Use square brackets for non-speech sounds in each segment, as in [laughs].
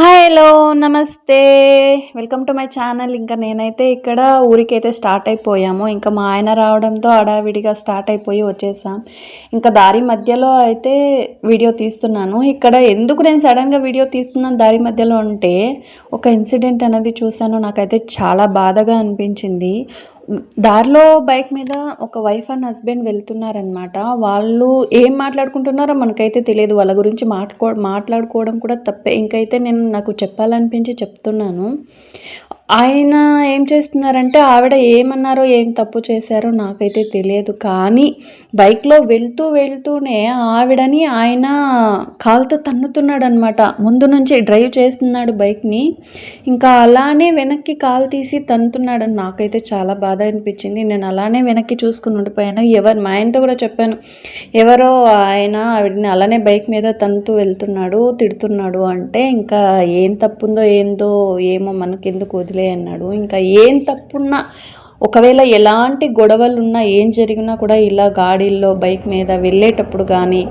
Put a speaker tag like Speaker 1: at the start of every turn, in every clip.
Speaker 1: Hi hello నమస్తే. Welcome to my channel ఇంకా నేనైతే ఇక్కడ ఊరికైతే స్టార్ట్ అయిపోయాము. ఇంకా మా ఆయన రావడంతో అడావిడిగా స్టార్ట్ అయిపోయి వచ్చేసాం. ఇంకా దారి మధ్యలో అయితే వీడియో తీస్తున్నాను. ఇక్కడ ఎందుకు నేను సడన్గా వీడియో తీస్తున్నాను దారి మధ్యలో అంటే ఒక ఇన్సిడెంట్ అనేది చూశాను. నాకైతే చాలా బాధగా అనిపించింది. దారిలో బైక్ మీద ఒక వైఫ్ అండ్ హస్బెండ్ వెళ్తున్నారనమాట వాళ్ళు ఏం మాట్లాడుకుంటున్నారో మనకైతే తెలియదు. వాళ్ళ గురించి మాట్లాడుకో మాట్లాడుకోవడం కూడా తప్పే. ఇంకైతే నేను నాకు చెప్పాలనిపించి చెప్తున్నాను. ఆయన ఏం చేస్తున్నారంటే ఆవిడ ఏమన్నారో ఏం తప్పు చేశారో నాకైతే తెలియదు. కానీ బైక్లో వెళ్తూ వెళ్తూనే ఆవిడని ఆయన కాలుతో తన్నుతున్నాడు అనమాట ముందు నుంచి డ్రైవ్ చేస్తున్నాడు బైక్ని. ఇంకా అలానే వెనక్కి కాలు తీసి తన్నుతున్నాడని నాకైతే చాలా బాధ అనిపించింది. నేను అలానే వెనక్కి చూసుకుని ఉండిపోయాను. ఎవరు మా ఆయనతో కూడా చెప్పాను. ఎవరో ఆయన ఆవిడని అలానే బైక్ మీద తన్నుతూ వెళ్తున్నాడు తిడుతున్నాడు అంటే ఇంకా ఏం తప్పుందో ఏందో ఏమో మనకెందుకు వదిలే వదిలే అన్నాడు. ఇంకా ఏం తప్పున్నా ఒకవేళ ఎలాంటి గొడవలు ఉన్నా ఏం జరిగినా కూడా ఇలా గాడీల్లో బైక్ మీద వెళ్ళేటప్పుడు కానీ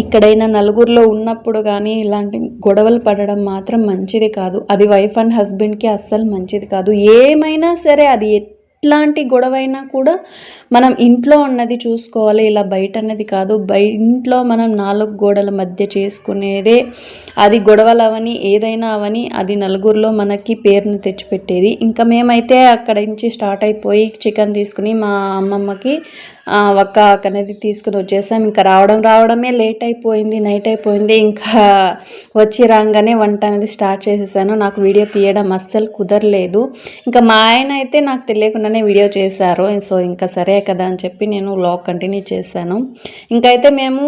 Speaker 1: ఇక్కడైనా నలుగురిలో ఉన్నప్పుడు కానీ ఇలాంటి గొడవలు పడడం మాత్రం మంచిది కాదు. అది వైఫ్ అండ్ హస్బెండ్కి అస్సలు మంచిది కాదు. ఏమైనా సరే అది ఎట్లాంటి గొడవైనా కూడా మనం ఇంట్లో ఉన్నది చూసుకోవాలి. ఇలా బయట అన్నది కాదు. బయ ఇంట్లో మనం నాలుగు గోడల మధ్య చేసుకునేదే అది గొడవలు అవని ఏదైనా అవని అది నలుగురిలో మనకి పేరును తెచ్చిపెట్టేది. ఇంకా మేమైతే అక్కడి నుంచి స్టార్ట్ అయిపోయి చికెన్ తీసుకుని మా అమ్మమ్మకి ఒక్క అనేది తీసుకుని వచ్చేసాం. ఇంకా రావడం రావడమే లేట్ అయిపోయింది నైట్ అయిపోయింది. ఇంకా వచ్చి రాగానే వంట అనేది స్టార్ట్ చేసేసాను. నాకు వీడియో తీయడం అస్సలు కుదరలేదు. ఇంకా మా ఆయన అయితే నాకు తెలియకుండా తెలియకుండానే వీడియో చేశారు. సో ఇంకా సరే కదా అని చెప్పి నేను వ్లాగ్ కంటిన్యూ చేశాను. ఇంకైతే మేము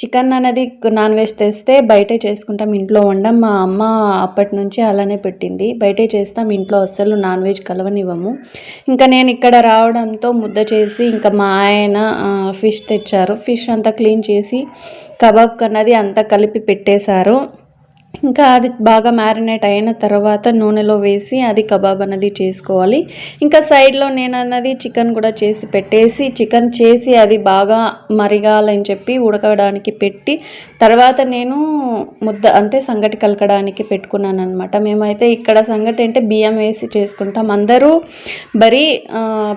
Speaker 1: చికెన్ అనేది నాన్ వెజ్ తెస్తే బయటే చేసుకుంటాం ఇంట్లో వండం. మా అమ్మ అప్పటి నుంచి అలానే పెట్టింది. బయటే చేస్తాం ఇంట్లో అస్సలు నాన్ వెజ్ కలవనివ్వము. ఇంకా నేను ఇక్కడ రావడంతో ముద్ద చేసి ఇంకా మా ఆయన ఫిష్ తెచ్చారు. ఫిష్ అంతా క్లీన్ చేసి కబాబ్ కన్నది అంతా కలిపి పెట్టేశారు. ఇంకా అది బాగా మ్యారినేట్ అయిన తర్వాత నూనెలో వేసి అది కబాబ్ అనేది చేసుకోవాలి. ఇంకా సైడ్లో నేను అన్నది చికెన్ కూడా చేసి పెట్టేసి చికెన్ చేసి అది బాగా మరిగాలని చెప్పి ఉడకడానికి పెట్టి తర్వాత నేను ముద్ద అంటే సంగటి కలకడానికి పెట్టుకున్నాను అనమాట మేమైతే ఇక్కడ సంగటి అంటే బియ్యం వేసి చేసుకుంటాం. అందరూ బరీ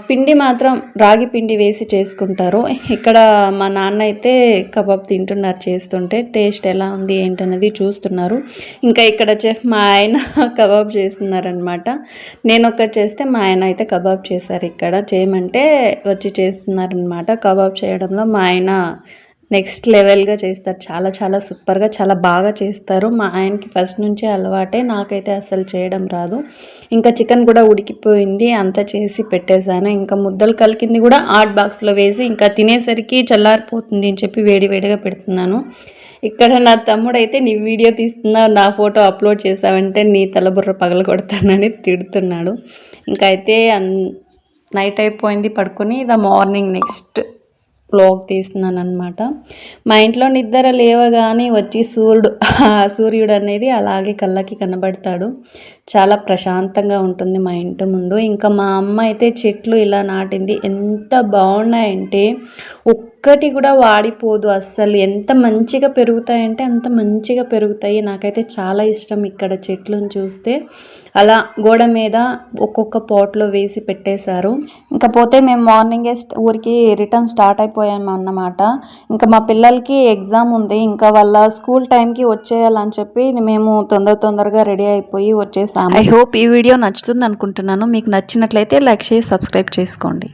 Speaker 1: పిండి మాత్రం రాగి పిండి వేసి చేసుకుంటారు. ఇక్కడ మా నాన్న అయితే కబాబ్ తింటున్నారు చేస్తుంటే టేస్ట్ ఎలా ఉంది ఏంటన్నది చూస్తున్నారు. ఇంకా ఇక్కడ చెఫ్ మా ఆయన [laughs] కబాబ్ చేస్తున్నారనమాట నేను ఒకటి చేస్తే మా ఆయన అయితే కబాబ్ చేశారు ఇక్కడ. చేయమంటే వచ్చి చేస్తున్నారనమాట కబాబ్ చేయడంలో మా ఆయన నెక్స్ట్ లెవెల్గా చేస్తారు. చాలా చాలా సూపర్గా చాలా బాగా చేస్తారు. మా ఆయనకి ఫస్ట్ నుంచే అలవాటే. నాకైతే అసలు చేయడం రాదు. ఇంకా చికెన్ కూడా ఉడికిపోయింది. అంతా చేసి పెట్టేశాను. ఇంకా ముద్దలు కలికింది కూడా ఆర్ట్ బాక్స్లో వేసి ఇంకా తినేసరికి చల్లారిపోతుంది అని చెప్పి వేడి వేడిగా పెడుతున్నాను. ఇక్కడ నా తమ్ముడు అయితే నీ వీడియో తీస్తున్నావు నా ఫోటో అప్లోడ్ చేసావంటే నీ తలబుర్ర పగల కొడతానని తిడుతున్నాడు. ఇంకా అయితే నైట్ అయిపోయింది పడుకొని ద మార్నింగ్ నెక్స్ట్ బ్లాగ్ తీస్తున్నాను అనమాట మా ఇంట్లో నిద్ర లేవగానే వచ్చి సూర్యుడు సూర్యుడు అనేది అలాగే కళ్ళకి కనబడతాడు. చాలా ప్రశాంతంగా ఉంటుంది మా ఇంటి ముందు. ఇంకా మా అమ్మ అయితే చెట్లు ఇలా నాటింది. ఎంత బాగున్నాయంటే ఒక్కటి కూడా వాడిపోదు అస్సలు. ఎంత మంచిగా పెరుగుతాయంటే అంత మంచిగా పెరుగుతాయి. నాకైతే చాలా ఇష్టం ఇక్కడ చెట్లను చూస్తే. అలా గోడ మీద ఒక్కొక్క పాట్లో వేసి పెట్టేశారు. ఇంకా పోతే మేము మార్నింగే ఊరికి రిటర్న్ స్టార్ట్ అయిపోయాము అన్నమాట. ఇంకా మా పిల్లలకి ఎగ్జామ్ ఉంది. ఇంకా వాళ్ళ స్కూల్ టైంకి వచ్చేయాలని చెప్పి మేము తొందర తొందరగా రెడీ అయిపోయి వచ్చేసి ఐ హోప్ ఈ వీడియో నచ్చుతుంది అనుకుంటున్నాను మీకు నచ్చినట్లయితే లైక్ చేసి సబ్స్క్రైబ్ చేసుకోండి.